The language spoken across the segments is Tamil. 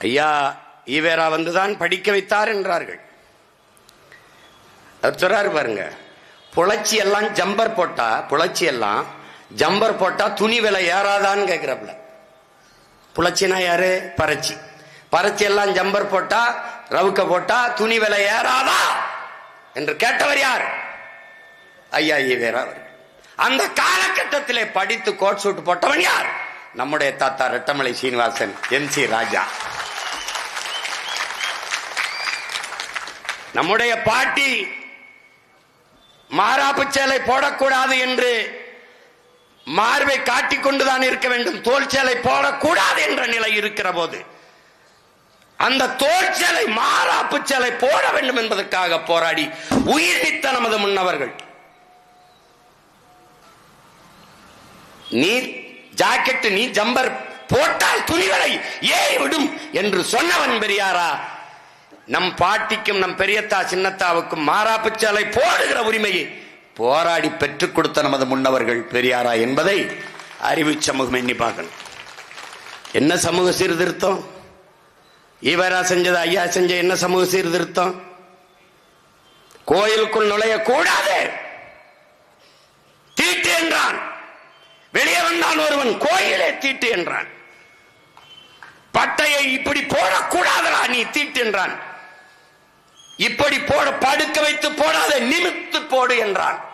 ஐயா ஈவேரா வந்துதான் படிக்க வைத்தார் என்றார்கள். அது சொல்றாரு பாருங்க புழைச்சி எல்லாம் ஜம்பர் போட்டா புழைச்சி எல்லாம் ஜம்பர் போட்டா துணி விலை ஏறாதான்னு கேக்குறாப்புல. புழைச்சினா யாரு? பறச்சி பறச்சி எல்லாம் ஜம்பர் போட்டா ரவுக்க போட்டா துணி விலை ஏறாதா என்று கேட்டவர் யார்? ஐயா ஈவேரா அவர்கள். அந்த காலகட்டத்திலே படித்து கோட் சூட் போட்டவன் யார்? நம்முடைய தாத்தா ரெட்டமலை சீனிவாசன் எம் சி ராஜா. நம்முடைய பாட்டி மாறாப்பு சேலை போடக்கூடாது என்று மார்பை காட்டிக் கொண்டுதான் இருக்க வேண்டும். தோல் சேலை போடக்கூடாது என்ற நிலை இருக்கிற போது அந்த தோல் சேலை மாறாப்பு சேலை போட வேண்டும் என்பதற்காக போராடி உயிர் நீத்த நமது முன்னவர்கள். நீ ஜாக்கெட் நீ ஜம்பர் போட்டால் துணிகளை ஏறிவிடும் என்று சொன்னவன் பெரியாரா? நம் பாட்டிக்கும் நம் பெரியத்தா சின்னத்தாவுக்கும் மாறாப்புச்சாலை போடுகிற உரிமையை போராடி பெற்றுக் கொடுத்த நமது முன்னவர்கள் பெரியாரா என்பதை அறிவு சமூகம் எண்ணி பார்க்கணும். என்ன சமூக சீர்திருத்தம்? ஈவரா செஞ்சது ஐயா செஞ்ச என்ன சமூக சீர்திருத்தம்? கோயிலுக்குள் நுழைய கூடாது தீட்டு என்றான். வெளியே வந்தான் ஒருவன் கோயிலே தீட்டு என்றான். பட்டையை இப்படி போடக்கூடாதரா நீ தீட்டு என்றான். இப்படி போட படுக்க வைத்து போடாத நிமித்து போடு என்றான்.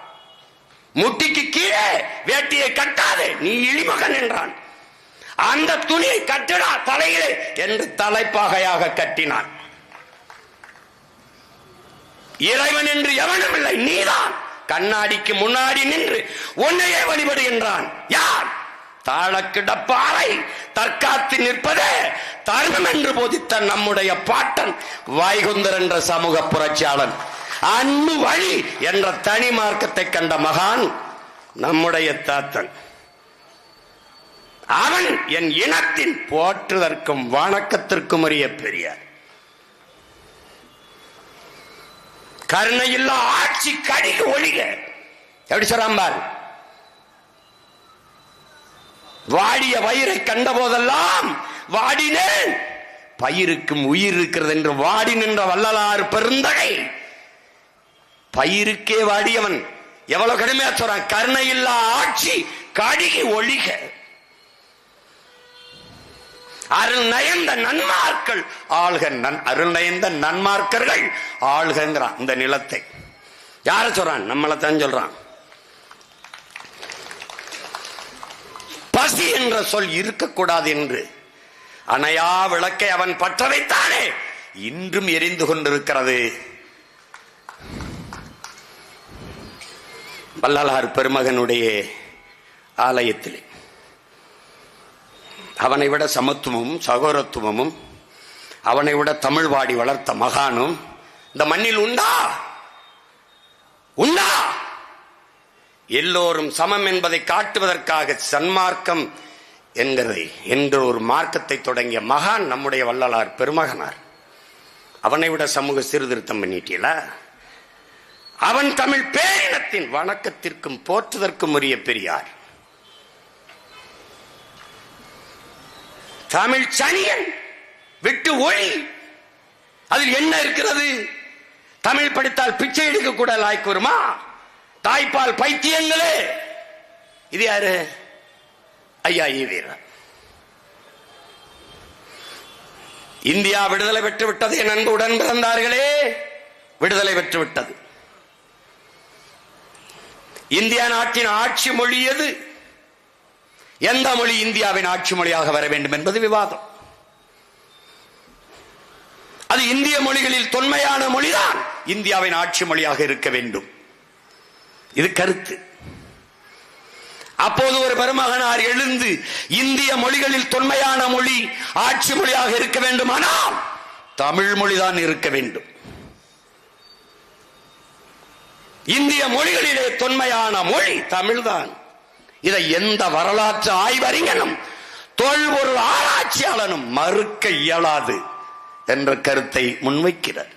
முட்டிக்கு கீழே வேட்டியை கட்டாதே நீ இழிமகன் என்றான். அந்த துணியை கட்டிடா தலையிலே என்று தலைப்பாகையாக கட்டினான். இறைவன் என்று எவனும் இல்லை நீதான். கண்ணாடிக்கு முன்னாடி நின்று உன்னையே வழிபடு என்றான். யார்? தாழக்கிடப்பாறை தற்காத்து நிற்பதே தர்மம் என்று போதித்த நம்முடைய பாட்டன் வாய்குந்தர் என்ற சமூக புரட்சியாளன். அன்பு வழி என்ற தனி மார்க்கத்தை கண்ட மகான் நம்முடைய தாத்தன். அவன் என் இனத்தின் போற்றுதற்கும் வணக்கத்திற்கும் உரிய பெரியார். கருணையில்லா ஆட்சி கடிக்கு ஒழிக. எப்படி சொல்றான் பாரு? வாடிய வயிறை கண்ட போதெல்லாம் வாடினேன். பயிருக்கும் உயிர் இருக்கிறது என்று வாடி நின்ற வள்ளலாறு பெருந்தகை. பயிருக்கே வாடியவன். எவ்வளவு கடுமையா சொல்றான்? கருணையில்லா ஆட்சி கடிகை ஒழிக. அருள் நயந்த நன்மார்கள். ஆள்க நன் அருள் நயந்த நன்மார்க்கர்கள். ஆள்கிறான் இந்த நிலத்தை. யார சொல்றான்? நம்மளை தான் சொல்றான். பசி என்ற சொல் இருக்கக்கூடாது என்று. அணையா விளக்கை அவன் பற்ற வைத்தானே. இன்றும் எரிந்து கொண்டிருக்கிறது. வள்ளலார் பெருமகனுடைய ஆலயத்திலே. அவனை விட சமத்துவமும் சகோரத்துவமும் அவனை விட தமிழ் வாடி வளர்த்த மகானும் இந்த மண்ணில் உண்டா? உண்டா? எல்லோரும் சமம் என்பதை காட்டுவதற்காக சன்மார்க்கம் என்கிறதை. என்ற ஒரு மார்க்கத்தை தொடங்கிய மகான் நம்முடைய வள்ளலார் பெருமகனார். அவனை விட சமூக சீர்திருத்தம் பண்ணிட்டீல? அவன் தமிழ் பேரினத்தின் வணக்கத்திற்கும் போற்றுதற்கும் உரிய பெரியார். தமிழ் சனியன் விட்டு ஒளி. அதில் என்ன இருக்கிறது? தமிழ் படித்தால் பிச்சை எடுக்க கூட லாய்க்கு வருமா? தாய்ப்பால் பைத்தியங்களே. இது யாரு? ஐயா ஈவீரா இந்தியா விடுதலை பெற்று விட்டது என் அன்பு உடன் பிறந்தார்களே. விடுதலை பெற்று விட்டது. இந்தியா நாட்டின் ஆட்சி மொழி எது எந்த மொழி இந்தியாவின் ஆட்சி மொழியாக வர வேண்டும் என்பது விவாதம். அது இந்திய மொழிகளில் தொன்மையான மொழிதான் இந்தியாவின் ஆட்சி மொழியாக இருக்க வேண்டும். இது கருத்து. அப்போது ஒரு பெருமகனார் எழுந்து இந்திய மொழிகளில் தொன்மையான மொழி ஆட்சி மொழியாக இருக்க வேண்டுமானால் தமிழ் மொழிதான் இருக்க வேண்டும். இந்திய மொழிகளிலே தொன்மையான மொழி தமிழ்தான். இதை எந்த வரலாற்று ஆய்வறிஞனும் தொல்பொருள் ஆராய்ச்சியாளனும் மறுக்க இயலாது என்ற கருத்தை முன்வைக்கிறார்.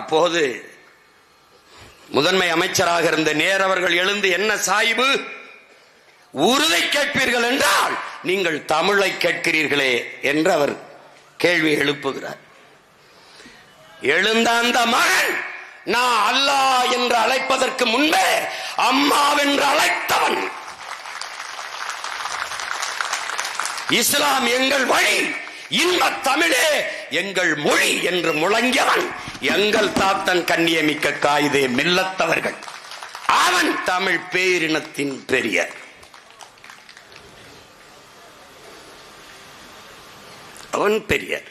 அப்போது முதன்மை அமைச்சராக இருந்த நேரவர்கள் எழுந்து என்ன சாய்வு உறுதி கேட்பீர்கள் என்றால் நீங்கள் தமிழை கேட்கிறீர்களே என்று அவர் கேள்வி எழுப்புகிறார். எழுந்த அந்த மகன் நான் அல்லாஹ் என்று அழைப்பதற்கு முன்பே அம்மாவென்று அழைத்தவன். இஸ்லாம் எங்கள் வழி இன்ப தமிழே எங்கள் மொழி என்று முழங்கியவன் எங்கள் தாத்தன் கண்ணியமிக்க காயுதே மில்லத்தவர்கள். அவன் தமிழ் பேரினத்தின் பெரிய அவன் பெரிய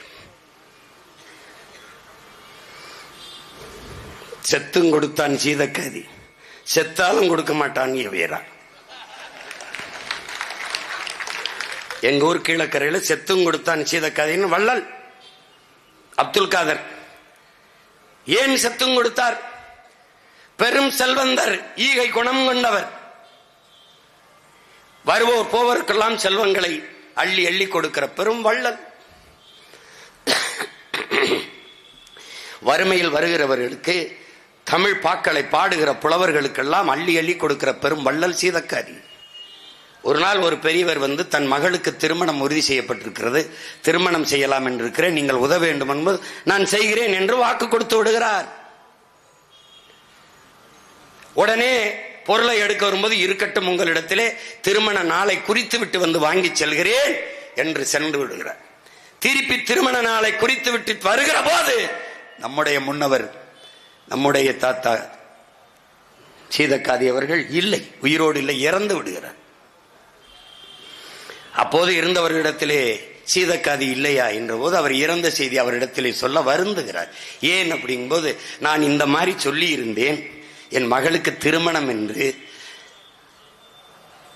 செத்தும் கொடுத்தான் சீதக்காதி. செத்தாலும் கொடுக்க மாட்டான் வீரான் எங்க ஊர் கீழக்கரையில செத்தும் கொடுத்தான் சீதக்காதின்னு வள்ளல். அப்துல் காதர். ஏன் சத்தும் கொடுத்தார்? பெரும் செல்வந்தர் ஈகை குணம் கொண்டவர். வருவோர் போவருக்கெல்லாம் செல்வங்களை அள்ளி அள்ளி கொடுக்கிற பெரும் வள்ளல். வறுமையில் வருகிறவர்களுக்கு தமிழ் பாக்களை பாடுகிற புலவர்களுக்கெல்லாம் அள்ளி அள்ளி கொடுக்கிற பெரும் வள்ளல் சீதக்காரி. ஒரு நாள் ஒரு பெரியவர் வந்து தன் மகளுக்கு திருமணம் உறுதி செய்யப்பட்டிருக்கிறது. திருமணம் செய்யலாம் என்று இருக்கிறேன் நீங்கள் உதவ வேண்டும் என்பது நான் செய்கிறேன் என்று வாக்கு கொடுத்து விடுகிறார். உடனே பொருளை எடுக்க வரும்போது இருக்கட்டும் உங்களிடத்திலே திருமண நாளை குறித்து விட்டு வந்து வாங்கி செல்கிறேன் என்று சென்று விடுகிறார். திருப்பி திருமண நாளை குறித்து விட்டு வருகிற போது நம்முடைய முன்னவர் நம்முடைய தாத்தா சீதக்காதி அவர்கள் இல்லை உயிரோடு இல்லை இறந்து விடுகிறார். அப்போது இருந்தவர்களிடத்திலே சீதக்காதி இல்லையா? என்ற போது அவர் இறந்த செய்தி அவரிடத்திலே சொல்ல வருந்துகிறார். ஏன் அப்படிங்கும்போது நான் இந்த மாதிரி சொல்லி இருந்தேன் என் மகளுக்கு திருமணம் என்று.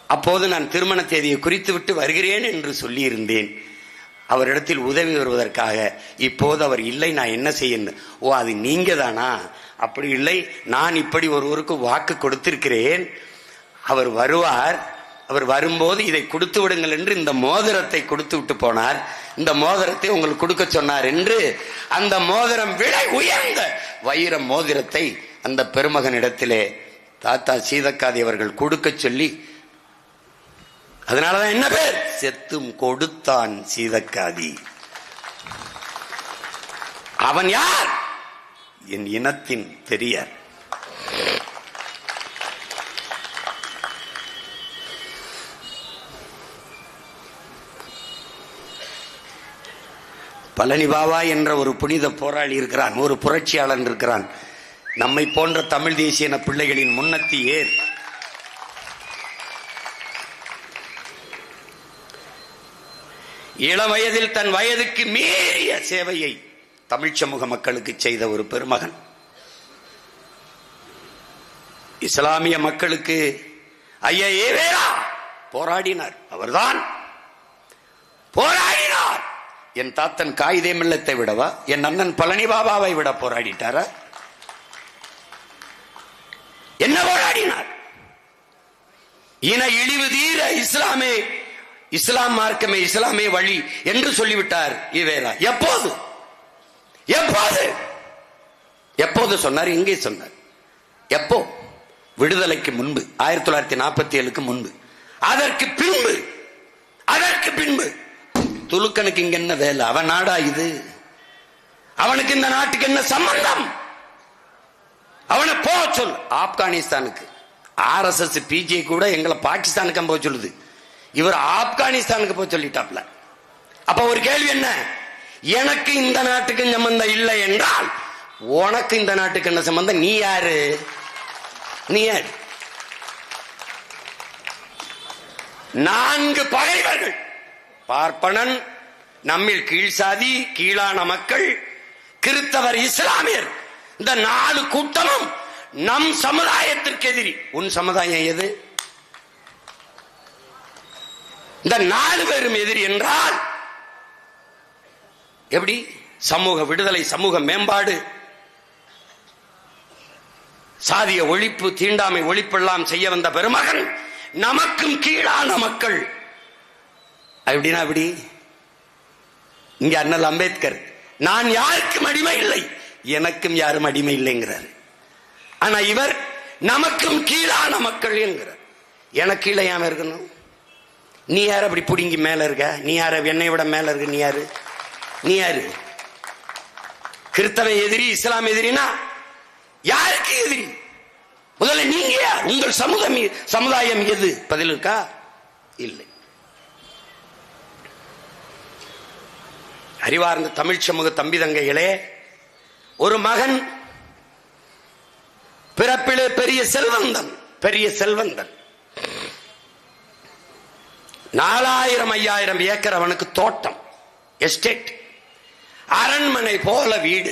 அப்போது நான் திருமண தேதியை குறித்து விட்டு வருகிறேன் என்று சொல்லியிருந்தேன். அவரிடத்தில் உதவி வருவதற்காக இப்போது அவர் இல்லை நான் என்ன செய்யணும் ஓ அது நீங்க தானா அப்படி இல்லை. நான் இப்படி ஒருவருக்கு வாக்கு கொடுத்திருக்கிறேன். அவர் வருவார். அவர் வரும்போது இதை கொடுத்து விடுங்கள் என்று இந்த மோதிரத்தை கொடுத்து விட்டு போனார். இந்த மோதிரத்தை உங்களுக்கு கொடுக்க சொன்னார் என்று அந்த மோதிரம் விலை உயர்ந்த வைர மோதிரத்தை அந்த பெருமகனிடத்திலே தாத்தா சீதக்காதி அவர்கள் கொடுக்க சொல்லி அதனாலதான் என்ன பேர்? செத்தும் கொடுத்தான் சீதக்காதி. அவன் யார்? என் இனத்தின் பெரியார். பழனி பாபா என்ற ஒரு புனித போராளி இருக்கிறான் ஒரு புரட்சியாளன் இருக்கிறான். நம்மை போன்ற தமிழ் தேசியன பிள்ளைகளின் முன்னத்தி ஏர் இள வயதில் தன் வயதுக்கு மீறிய சேவையை தமிழ் சமூக மக்களுக்கு செய்த ஒரு பெருமகன். இஸ்லாமிய மக்களுக்கு ஐயா ஏவேரா போராடினார். அவர்தான் போராடி என் தாத்தன் காயிதே மில்லத்தை விடவா? என் அண்ணன் பழனி பாபாவை விட போராடிட்டாரா? என்ன போராடினார்? இன இழிவு தீர இஸ்லாமே இஸ்லாம் மார்க்கமே இஸ்லாமே வழி என்று சொல்லிவிட்டார் இவேரா எப்போது? எப்போது? எப்போது சொன்னார்? எங்கே சொன்னார். எப்போ? விடுதலைக்கு முன்பு ஆயிரத்தி தொள்ளாயிரத்தி நாற்பத்தி ஏழுக்கு முன்பு. அதற்கு பின்பு அதற்கு பின்பு துலுக்கனுக்கு இங்க என்ன வேலை? அவன் நாடா இது? அவனுக்கு இந்த நாட்டுக்கு என்ன சம்பந்தம்? அவனை போக சொல். ஆப்கானிஸ்தானுக்கு. ஆர் எஸ் எஸ் பிஜே கூட எங்களை பாகிஸ்தானுக்கு போக சொல்லுது. இவர் ஆப்கானிஸ்தானுக்கு போய் சொல்லிட்டாப்ல. அப்ப ஒரு கேள்வி என்ன? எனக்கு இந்த நாட்டுக்கு சம்பந்தம் இல்லை என்றால் உனக்கு இந்த நாட்டுக்கு என்ன சம்பந்தம்? நீ யாரு? நீ யாரு? நான்கு பகைவர்கள். பார்ப்பனன் நம்மில் கீழ் சாதி கீழான மக்கள் கிறித்தவர் இஸ்லாமியர். இந்த நாலு கூட்டமும் நம் சமுதாயத்திற்கு எதிரி. உன் சமுதாயம் எது? இந்த நாலு பேரும் எதிரி என்றால் எப்படி? சமூக விடுதலை சமூக மேம்பாடு. சாதிய ஒழிப்பு தீண்டாமை ஒழிப்பெல்லாம் செய்ய வந்த பெருமகன் நமக்கும் கீழான மக்கள். அப்படின்னா அப்படி? இங்க அண்ணல் அம்பேத்கர் நான் யாருக்கும் அடிமை இல்லை. எனக்கும் யாரும் அடிமை இல்லைங்கிறார். ஆனா இவர் நமக்கும் கீழான மக்கள் என்கிறார். எனக்கு கீழே ஏன் இருக்கணும்? நீ யார் அப்படி பிடுங்கி மேல இருக்க? நீ யார? என்னை விட மேல இருக்க. நீ யாரு? நீ யாரு? கிறிஸ்தவ எதிரி இஸ்லாம் எதிரினா யாருக்கு எதிரி? முதல்ல நீங்க யார்? உங்கள் சமூகம் சமுதாயம் எது? பதில் இருக்கா? இல்லை. அறிவார்ந்த தமிழ் சமூக தம்பி தங்கைகளே ஒரு மகன் பிறப்பிலே பெரிய செல்வந்தன் பெரிய செல்வந்தன். நாலாயிரம் ஐயாயிரம் ஏக்கர் அவனுக்கு தோட்டம் எஸ்டேட் அரண்மனை போல வீடு.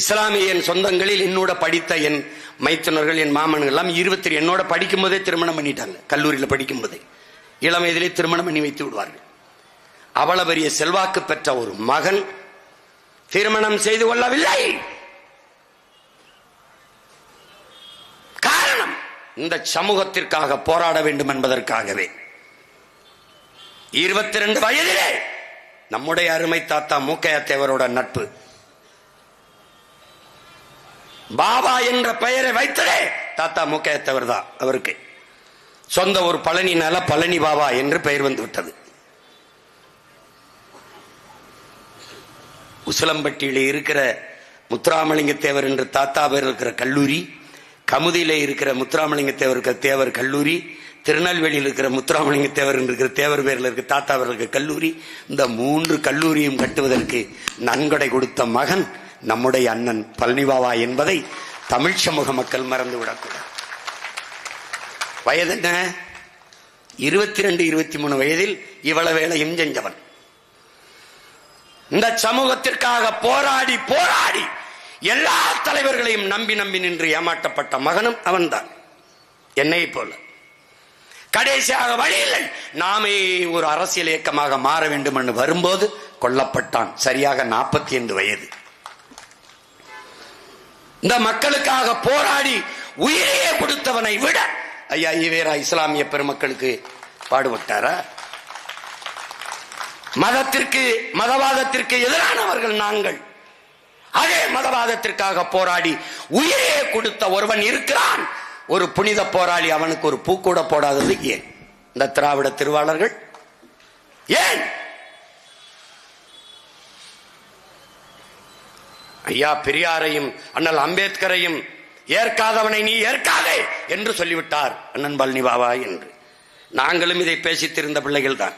இஸ்லாமிய என் சொந்தங்களில் என்னோட படித்த என் மைத்துனர்கள் என் மாமன்கள் எல்லாம் இருபத்தி என்னோட படிக்கும் போதே திருமணம் பண்ணிட்டாங்க கல்லூரியில் படிக்கும் போதே இளம் வயதிலே திருமணம் பண்ணி வைத்து விடுவார்கள். அவ்வளவு பெரிய செல்வாக்கு பெற்ற ஒரு மகன் திருமணம் செய்து கொள்ளவில்லை. காரணம் இந்த சமூகத்திற்காக போராட வேண்டும் என்பதற்காகவே. இருபத்தி ரெண்டு வயதிலே நம்முடைய அருமை தாத்தா மூக்கையத்தேவரோட நட்பு. பாபா என்ற பெயரை வைத்ததே தாத்தா மூக்கையா தேவர் தான் அவருக்கு. சொந்த ஒரு பழனினால பழனி பாபா என்று பெயர் வந்து விட்டது. உசிலம்பட்டியில இருக்கிற முத்துராமலிங்க தேவர் என்ற தாத்தா பேர் இருக்கிற கல்லூரி கமுதியில இருக்கிற முத்துராமலிங்கத்தேவர் இருக்கிற தேவர் கல்லூரி திருநெல்வேலியில் இருக்கிற முத்துராமலிங்கத்தேவர் என்று இருக்கிற தேவர் பேரில் இருக்கிற தாத்தா பேரில் இருக்கிற கல்லூரி இந்த மூன்று கல்லூரியும் கட்டுவதற்கு நன்கொடை கொடுத்த மகன் நம்முடைய அண்ணன் பழனிபாபா என்பதை தமிழ் சமூக மக்கள் மறந்துவிடக்கூடாது. வயது என்ன? இருபத்தி ரெண்டு இருபத்தி மூணு வயதில் இவ்வளவு வேலையும் செஞ்சவன். இந்த சமூகத்திற்காக போராடி போராடி எல்லா தலைவர்களையும் நம்பி நம்பி நின்று ஏமாற்றப்பட்ட மகனும் அவன்தான். என்னை போல. கடைசியாக வழியில்லை நாமே ஒரு அரசியல் இயக்கமாக மாற வேண்டும் என்று வரும்போது கொல்லப்பட்டான். சரியாக நாற்பத்தி ஐந்து வயது. இந்த மக்களுக்காக போராடி உயிரையே கொடுத்தவனை விட ஐயா ஈவேரா இஸ்லாமிய பெருமக்களுக்கு பாடுபட்டாரா? மதத்திற்கு மதவாதத்திற்கு எதிரானவர்கள் நாங்கள். அதே மதவாதத்திற்காக போராடி உயிரையே கொடுத்த ஒருவன் இருக்கிறான். ஒரு புனித போராளி அவனுக்கு ஒரு பூக்கூட போடாதது ஏன்? இந்த திராவிட திருவாளர்கள்? ஏன்? ஐயா பெரியாரையும் அண்ணல் அம்பேத்கரையும் ஏற்காதவனை நீ ஏற்காதே என்று சொல்லிவிட்டார் அண்ணன் பழனி பாபா என்று. நாங்களும் இதை பேசித்திருந்த பிள்ளைகள் தான்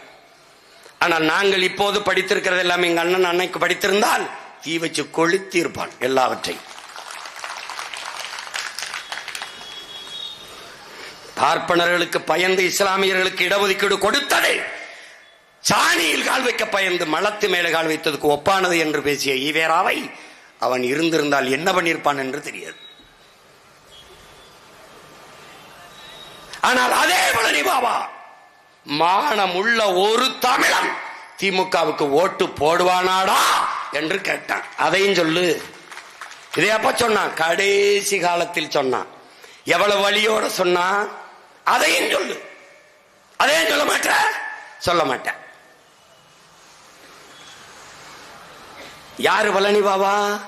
ஆனால் நாங்கள் இப்போது படித்திருக்கிறது எல்லாம் எங்க அண்ணன் அன்னைக்கு படித்திருந்தால் தீ வச்சு கொளுத்தி இருப்பான் எல்லாவற்றையும். பார்ப்பனர்களுக்கு பயந்து இஸ்லாமியர்களுக்கு இடஒதுக்கீடு கொடுத்தது. சாணியில் கால் வைக்க பயந்து மலத்து மேலே கால் வைத்ததுக்கு ஒப்பானது என்று பேசிய ஈவேராவை அவன் இருந்திருந்தால் என்ன பண்ணியிருப்பான் என்று தெரியாது. ஆனால் அதே பழனி பாபா மானம் உள்ள ஒரு தமிழன் திமுகவுக்கு ஓட்டு போடுவானாடா என்று கேட்டான். அதையும் சொல்லு. இதை எப்ப சொன்னான். கடைசி காலத்தில் சொன்னான். எவ்வளவு வழியோட சொன்னான் அதையும் சொல்லு. அதையும் சொல்ல மாட்ட? சொல்ல மாட்டேன் யாரு வளனி பாபா?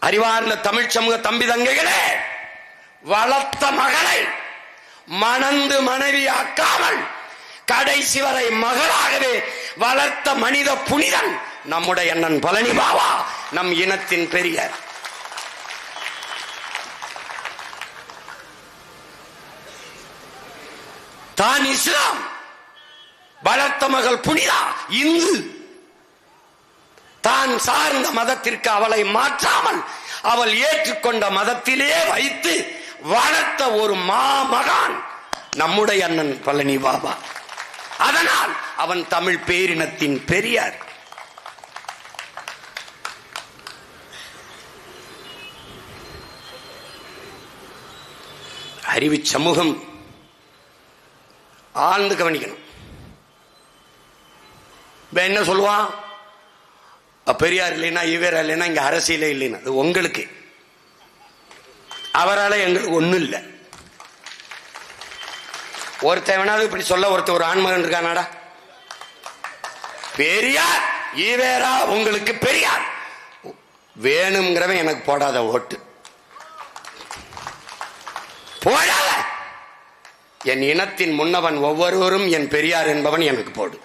அறிவார்ந்த தமிழ் சமூக தம்பி தங்கைகளே வளர்த்த மகளை மணந்து மனைவியாக்காமல் கடைசி வரை மகளாகவே வளர்த்த மனித புனிதன் நம்முடைய அண்ணன் பழனி பாபா நம் இனத்தின் பெரிய. தான் இஸ்லாம். வளர்த்த மகள் புனிதா இந்து. தான் சார்ந்த மதத்திற்கு அவளை மாற்றாமல் அவள் ஏற்றுக்கொண்ட மதத்திலே வைத்து வளர்த்த ஒரு மாமகான் நம்முடைய அண்ணன் பழனி பாபா. அதனால் அவன் தமிழ் பேரினத்தின் பெரியார். அறிவு சமூகம் ஆழ்ந்து கவனிக்கணும். என்ன சொல்லுவான்? பெரியார் இல்லைன்னா இவர் இல்லைன்னா இங்க அரசியலே இல்லைன்னா. அது உங்களுக்கு. அவரால் எங்களுக்கு ஒன்றும் இல்லை. ஒருத்தன் வேணாலும் இப்படி சொல்ல ஒருத்த ஒரு ஆண்மகன் இருக்கானாடா. பெரியார் ஈவேரா உங்களுக்கு பெரியார். வேணுங்கிறவன் எனக்கு போடாத ஓட்டு. போடாத! என் இனத்தின் முன்னவன் ஒவ்வொருவரும் என் பெரியார் என்பவன் எனக்கு போடு.